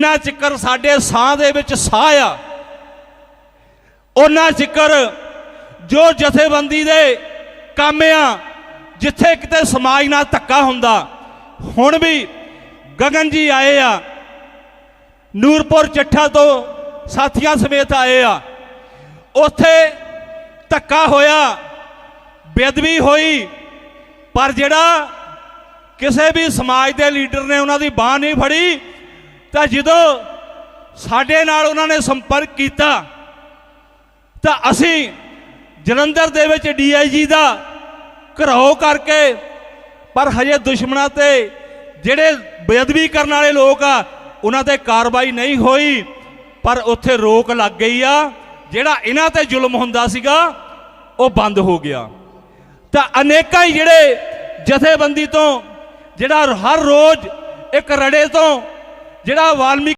ਜਿੰਨਾ ਚਿਕਰ ਸਾਡੇ ਸਾਹ ਦੇ ਵਿੱਚ ਸਾਹ ਆ ਉਹਨਾਂ ਚਿਕਰ ਜੋ ਜਥੇਬੰਦੀ ਦੇ ਕੰਮ ਆ, ਜਿੱਥੇ ਕਿਤੇ ਸਮਾਜ ਨਾਲ ਧੱਕਾ ਹੁੰਦਾ, ਹੁਣ ਵੀ ਗਗਨ ਜੀ ਆਏ ਆ, ਨੂਰਪੁਰ ਚੱਠਾ ਤੋਂ ਸਾਥੀਆਂ ਸਮੇਤ ਆਏ ਆ, ਉੱਥੇ ਧੱਕਾ ਹੋਇਆ ਬੇਦਬੀ ਹੋਈ, ਪਰ ਜਿਹੜਾ ਕਿਸੇ ਵੀ ਸਮਾਜ ਦੇ ਲੀਡਰ ਨੇ ਉਹਨਾਂ ਦੀ ਬਾਹ ਨਹੀਂ ਫੜੀ ਤਾਂ ਜਦੋਂ ਸਾਡੇ ਨਾਲ ਉਹਨਾਂ ਨੇ ਸੰਪਰਕ ਕੀਤਾ, ਤਾਂ ਅਸੀਂ ਜਲੰਧਰ ਦੇ ਵਿੱਚ ਡੀਆਈਜੀ ਦਾ ਘਰਾਓ ਕਰਕੇ, ਪਰ ਹਜੇ ਦੁਸ਼ਮਣਾਂ ਤੇ ਜਿਹੜੇ ਬੇਅਦਬੀ ਕਰਨ ਵਾਲੇ ਲੋਕ ਆ, ਉਹਨਾਂ ਤੇ ਕਾਰਵਾਈ ਨਹੀਂ ਹੋਈ, ਪਰ ਉੱਥੇ ਰੋਕ ਲੱਗ ਗਈ ਆ, ਜਿਹੜਾ ਇਹਨਾਂ ਤੇ ਜ਼ੁਲਮ ਹੁੰਦਾ ਸੀਗਾ, ਉਹ ਬੰਦ ਹੋ ਗਿਆ। ਤਾਂ ਅਨੇਕਾਂ ਹੀ ਜਿਹੜੇ ਜਥੇਬੰਦੀ ਤੋਂ, ਜਿਹੜਾ ਹਰ ਰੋਜ਼ ਇੱਕ ਰੜੇ ਤੋਂ ਜਿਹੜਾ ਵਾਲਮੀਕ